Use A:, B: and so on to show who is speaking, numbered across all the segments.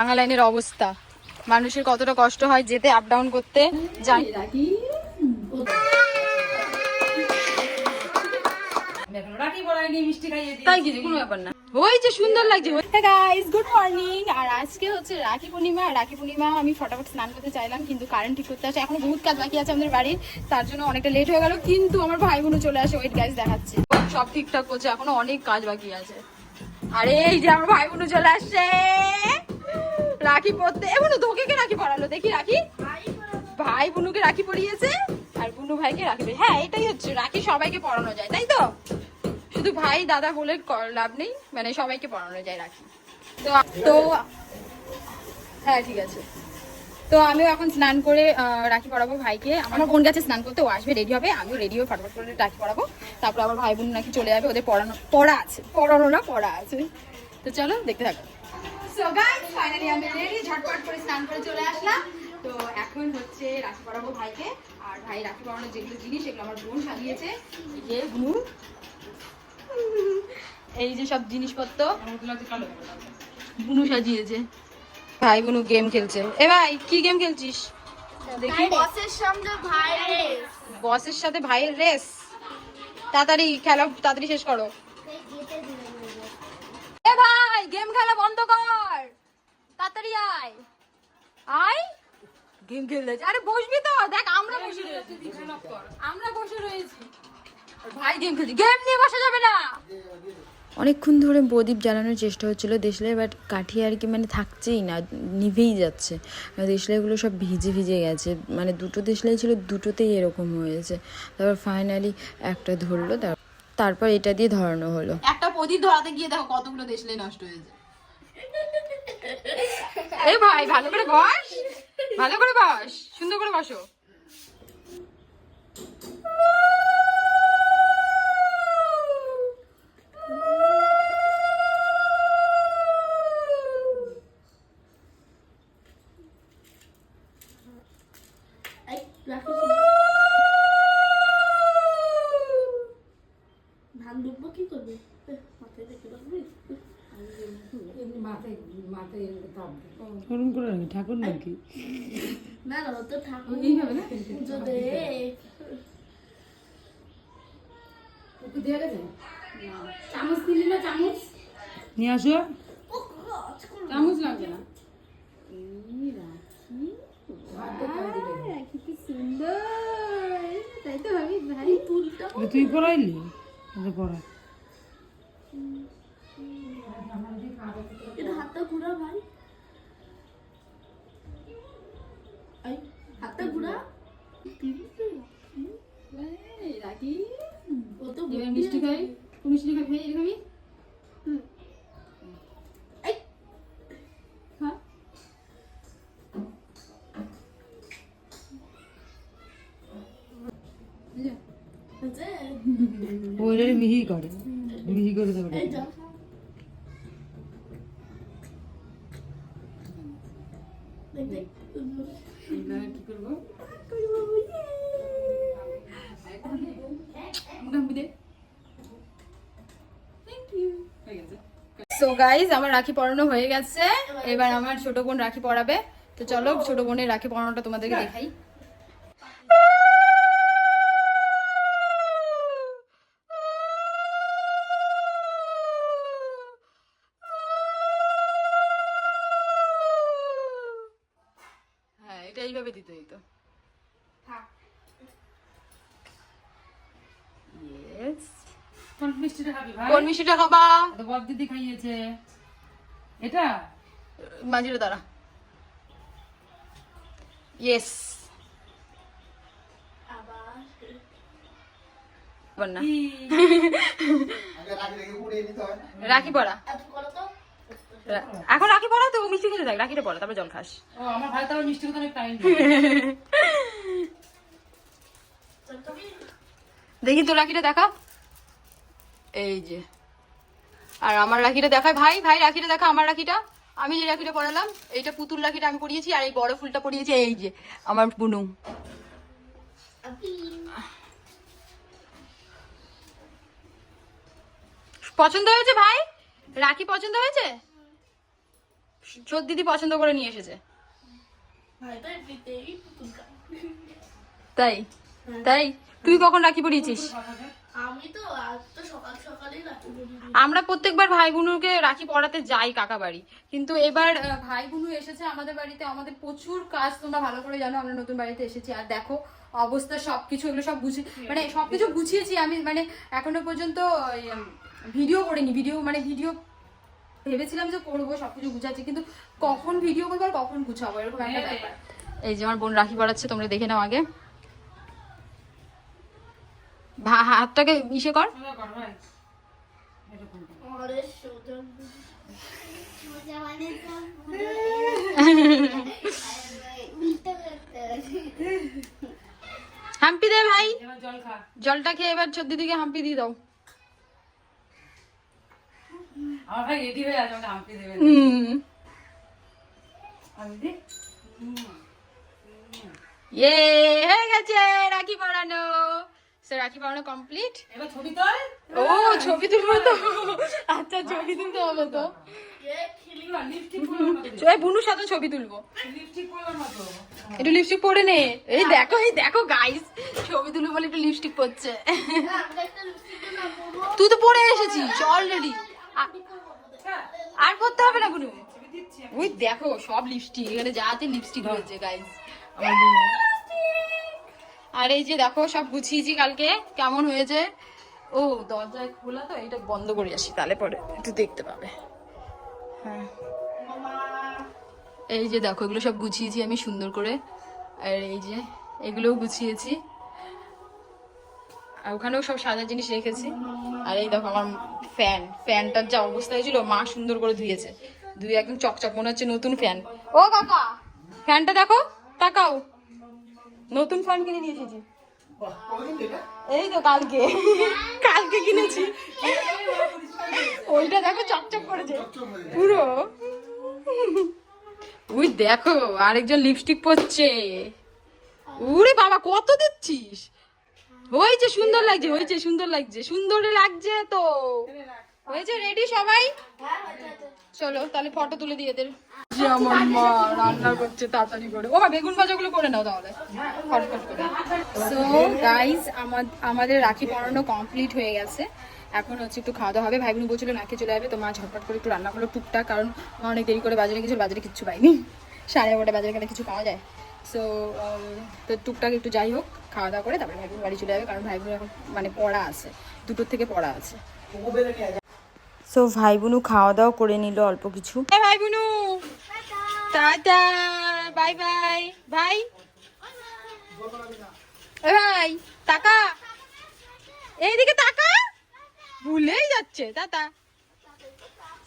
A: বাংলা লাইনের অবস্থা। মানুষের কতটা কষ্ট হয় যেতে আপ ডাউন করতে জানি
B: রাখি পড়ায়নি মিষ্টি খাইয়ে দিই
A: তাই কিছু কোনো ব্যাপার না। ওই যে সুন্দর লাগছে। গাইস গুড মর্নিং আর আজকে হচ্ছে রাখি পূর্ণিমা। রাখি পূর্ণিমা আমি ফটাফট স্নান করতে চাইলাম কিন্তু কারেন্ট ঠিক করতে আসে। এখনও বহুত কাজ বাকি আছে আমাদের বাড়ির তার জন্য অনেকটা লেট হয়ে গেল কিন্তু আমার ভাই বোনও চলে আসে। ওয়েট গাইস দেখাচ্ছে। সব ঠিকঠাক করছে এখনও অনেক কাজ বাকি আছে। আরে এই যে আমার ভাই বোনও চলে আসছে। রাখি পরতে এমন তোকে কে রাখি পরালো দেখি রাখি। ভাই বুনুকে রাখি পরিয়েছে আর বুনু ভাইকে রাখি হ্যাঁ এটাই হচ্ছে, রাখি সবাইকে পরানো যায়, তাই তো? শুধু ভাই, দাদা বলে লাভ নেই মানে সবাইকে পরানো যায় রাখি। তো তো হ্যাঁ ঠিক আছে। তো আমিও এখন স্নান করে রাখি পড়াবো ভাইকে। আমার বোন গেছে স্নান করতে, ও আসবে রেডি হবে। আমিও রেডি হয়ে ফটাফট করে রাখি পড়াবো। তারপর আমার ভাই বোন নাকি চলে যাবে, ওদের পড়ানো পড়া আছে। পড়ানো না, পড়া আছে। তো চলো, দেখতে থাকো। সো গাইস ফাইনালি আমি রেডি ঝটপট করে স্নান করে চলে আসলাম। তো এখন হচ্ছে রাখি পরাবো ভাইকে। আর ভাই রাখি পরানোর যেগুলো জিনিস সেগুলো আমার বোন সাজিয়েছে। এই যে গুনু এই যে সব জিনিসপত্র। বুনু সাজিয়েছে। ভাই বুনু গেম খেলছে। এ ভাই কি গেম খেলছিস? দেখি।
C: বসের
A: বসের সাথে ভাইয়ের রেস তাড়াতাড়ি খেলা তাড়াতাড়ি শেষ করো। এ ভাই গেম খেলা বন্ধ কর। তাড়াতাড়ি আয়। আয়? গেম খেলতে আরে বসবি তো দেখ আমরা বসে রয়েছি। আমরা বসে রয়েছি। ভাই গেম খেলছি গেম নিয়ে বসা যাবে না।
D: অনেকক্ষণ ধরে প্রদীপ জ্বালানোর চেষ্টা হচ্ছিল দেশলাই বাট কাঠি আর কি মানে থাকছেই না নিভেই যাচ্ছে। দেশলাইগুলো সব ভিজে ভিজে গেছে। মানে দুটো দেশলাই ছিল দুটোতেই এরকম হয়েছে। তারপর ফাইনালি একটা ধরলো তার- তারপর এটা দিয়ে ধরানো হলো।
A: প্রদীপ ধরাতে গিয়ে দেখো কতগুলো দেশলে নষ্ট হয়েছে। এই ভাই, ভালো করে বস। ভালো করে বস। সুন্দর করে বসো।
B: ওরম করে রাখি ঠাকুর নাকি?
C: না না তো ঠাকুর। পুজো দে
A: চামচ না চামচ?
B: নিয়ে আসো।
A: চামচ লাগবে না।
C: সুন্দর। তাই
B: পড়াইলি এটা পড়া
C: এটা হাতটা ঘুরা ভাই এই, হাতটা ঘুরা।
A: মিষ্টি খাই। মিষ্টি খাবি?
B: মিহি করে। মিহি করে দেবে
C: এই যা। দেখ, দেখ।
A: এবার কি করব সো গাইজ আমার রাখি পরানো হয়ে গেছে। এবার আমার ছোট বোন রাখি পরাবে। তো চলো ছোট বোনের রাখি পরানোটা তোমাদেরকে দেখাই। হ্যাঁ এটা এইভাবে দিতে দিত ইয়েস
B: কোন মিষ্টিটা খাবি ভাই?
A: কোন মিষ্টিটা খাবা?
B: তো দিদি খাইয়েছে। এটা?
A: মাঝিরে দাঁড়া। ইয়েস রাখি পড়া। এখন রাখি পড়া তো মিষ্টি খেতে থাক রাখিটা পড়া তারপর জল খাস।
B: ও আমার ভাই মিষ্টি কথা অনেক টাইম
A: দেখি তো রাখিটা দেখা। এই যে। আর আমার রাখিটা দেখায়। ভাই ভাই রাখিটা দেখা আমার রাখিটা। আমি যে রাখিটা পড়ালাম এইটা পুতুল রাখিটা আমি পরিয়েছি আর এই বড় ফুলটা পরিয়েছি এই যে আমার বুনু। পছন্দ হয়েছে ভাই? রাখি পছন্দ হয়েছে? ছোট দিদি পছন্দ করে নিয়ে এসেছে। তাই তাই। তুই কখন রাখি পরিয়েছিস? আমরা প্রত্যেকবার ভাই বোনুকে রাখি পড়াতে যাই কাকা বাড়ি। কিন্তু এবার ভাই বোনু এসেছে আমাদের বাড়িতে। আমাদের প্রচুর কাজ তোমরা ভালো করে জানো আমরা নতুন বাড়িতে এসেছি। আর দেখো অবস্থা সবকিছু এগুলো সব গুছিয়ে মানে সবকিছু গুছিয়েছি। আমি মানে এখনও পর্যন্ত ভিডিও করিনি। ভিডিও মানে ভিডিও ভেবেছিলাম যে করব সবকিছু গুছাচ্ছি। কিন্তু কখন ভিডিও করব আর কখন গুছাবো এরকম একটা ব্যাপার। এই যে আমার বোন রাখি পড়াচ্ছে তোমরা দেখে নাও আগে। হাতটাকে ইসে কর। হাম্পি দে ভাই। জলটা খেয়ে এবার ছোট দিদিকে হাম্পি দিয়ে দাও।
B: আমার ভাই রেডি হয়ে আছে হাম্পি দেবে।
A: ইয়ে হয়ে গেছে রাখি পড়ানো সে রাখি পড়ানো কমপ্লিট
B: এবার ছবি তোল।
A: ও ছবি তুলবো তো। আচ্ছা ছবি তুলতে হবে তো। এই বুনুর সাথে ছবি তুলবো। একটু লিপস্টিক পরে নে। এই দেখো এই দেখো গাইস ছবি তুলবো বলে একটু লিপস্টিক পরছে। তুই তো পরে এসেছিস অলরেডি আর পরতে হবে না বুনু। ওই দেখো সব লিপস্টিক এখানে যা আছে লিপস্টিক রয়েছে গাইস আমার বুনু আর এই যে দেখো, সব গুছিয়েছি কালকে। কেমন হয়েছে? ও, দরজায় খোলা তো এটা বন্ধ করে আসি তাহলে পরে একটু দেখতে পাবে। হ্যাঁ। এই যে দেখো, এগুলো সব গুছিয়েছি আমি সুন্দর করে। আর এই যে, এগুলোও গুছিয়েছি। আর ওখানেও সব সাদা জিনিস রেখেছি। আর এই দেখো, আমার ফ্যান। ফ্যানটার যা অবস্থা হয়েছিল, মা সুন্দর করে ধুয়েছে। ধুয়ে একদম চকচক মনে হচ্ছে নতুন ফ্যান। ও, কাকা! ফ্যানটা দেখো, তাকাও। নতুন ফ্যান কিনে নিয়ে এসেছি এই তো কালকে। কালকে কিনেছি। ওইটা দেখো চকচক করেছে। পুরো। উই দেখো আরেকজন লিপস্টিক পরছে। উরে বাবা কত দিচ্ছিস হয়েছে সুন্দর লাগছে হয়েছে সুন্দর লাগছে। সুন্দর লাগছে তো। হয়েছে? রেডি সবাই? চলো, তাহলে ফটো তুলে দিয়ে করে। ও বেগুন ভাজাগুলো করে নাও তাহলে। সো গাইস আমাদের রাখি পড়ানো কমপ্লিট হয়ে গেছে। এখন হচ্ছে একটু খাওয়া দাওয়া হবে। ভাই বোন বলছিল, নাকি চলে যাবে তো মা ঝটপট করে একটু রান্না করল টুকটাক, কারণ অনেক দেরি করে বাজারে কিছু বাজারে কিচ্ছু পাইনি সাড়ে এগারোটা বাজারে গেলে কিছু পাওয়া যায়। সো তো টুকটাক একটু যাই হোক, খাওয়া দাওয়া করে তারপরে ভাই বাড়ি চলে যাবে, কারণ ভাই এখন মানে পড়া আছে। দুটোর থেকে পড়া আছে।
D: সো ভাই বোনু খাওয়া দাওয়া করে নিল অল্প কিছু।
A: ভাই বোনু টাটা, বাই বাই। ভাই? ভাই, টাকা? এইদিকে টাকা? ভুলেই যাচ্ছে, টাটা।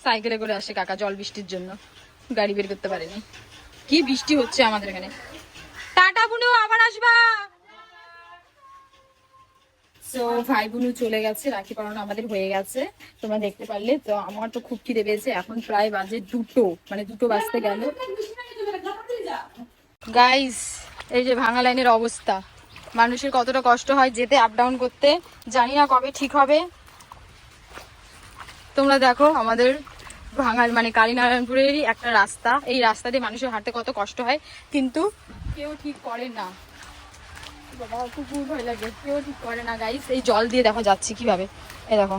A: সাইকেলে করে আসে কাকা, জল বৃষ্টির জন্য। গাড়ি বের করতে পারেনি। কি বৃষ্টি হচ্ছে আমাদের এখানে। টাটা বুনু, আবার আসবা। তো ভাই বোনু চলে গেছে, রাখি পড়ানো আমাদের হয়ে গেছে। তোমরা দেখতে পারলে, তো আমার তো খুব খিদে পেয়েছে। এখন প্রায় বাজে দুটো মানে দুটো বাজতে গেল। গাইস এই যে ভাঙা লাইনের অবস্থা। মানুষের কতটা কষ্ট হয় যেতে আপ ডাউন করতে, জানি না কবে ঠিক হবে। তোমরা দেখো, আমাদের ভাঙাল মানে কালীনারায়ণপুরেরই একটা রাস্তা। এই রাস্তা দিয়ে মানুষের হাঁটতে কত কষ্ট হয়। কিন্তু কেউ ঠিক করে না। বাবা কুকুর ভয় লাগে। কেউ ঠিক করে না গাইস এই জল দিয়ে দেখো যাচ্ছি কীভাবে। এই দেখো।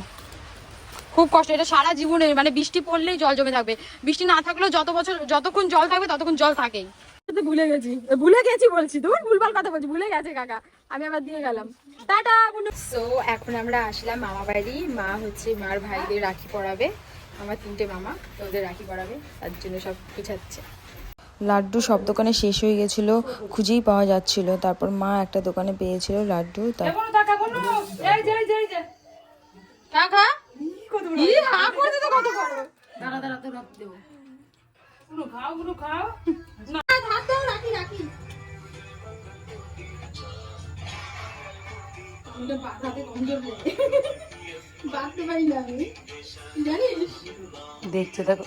A: খুব কষ্ট এটা সারা জীবনের মানে বৃষ্টি পড়লেই জল জমে থাকবে। বৃষ্টি না থাকলেও যত বছর যতক্ষণ জল থাকবে ততক্ষণ জল থাকেই। তো ভুলে গেছি। ভুলে গেছি বলছি তুমি ভুলভাল কথা বলছি। ভুলে গেছে কাকা। আমি আবার দিয়ে গেলাম। টাটা সো এখন আমরা আসলাম মামা বাড়ি। মা হচ্ছে মার ভাইদের রাখি পরাবে। আমার তিনটে মামা তো ওদের রাখি পড়াবে তার জন্য সব গুছাচ্ছে।
D: লাড্ডু সব দোকানে শেষ হয়ে গেছিল খুঁজেই পাওয়া যাচ্ছিল। তারপর মা একটা দোকানে পেয়েছিল লাড্ডু তার
B: কোনো টাকা কোনো এই যে এই যে এই যে।
A: কাকা ই হা করতে তো কত বড়?
B: দাঁড়া দাঁড়া তো রাখ দেবো গুলো খাও গুলো খাও।
A: রাখি রাখি। বাঁধতে কমজোর বাঁধতে পারি না আমি। জানিস?
B: দেখছে দেখো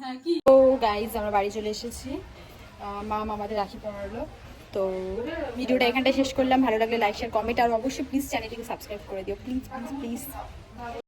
A: হ্যাঁ ও গাইজ আমরা বাড়ি চলে এসেছি। মা আমাদের রাখি পড়ালো তো ভিডিওটা এখানটায় শেষ করলাম। ভালো লাগলে লাইক শেয়ার কমেন্ট আর অবশ্যই প্লিজ চ্যানেলটিকে সাবস্ক্রাইব করে দিও। Please please please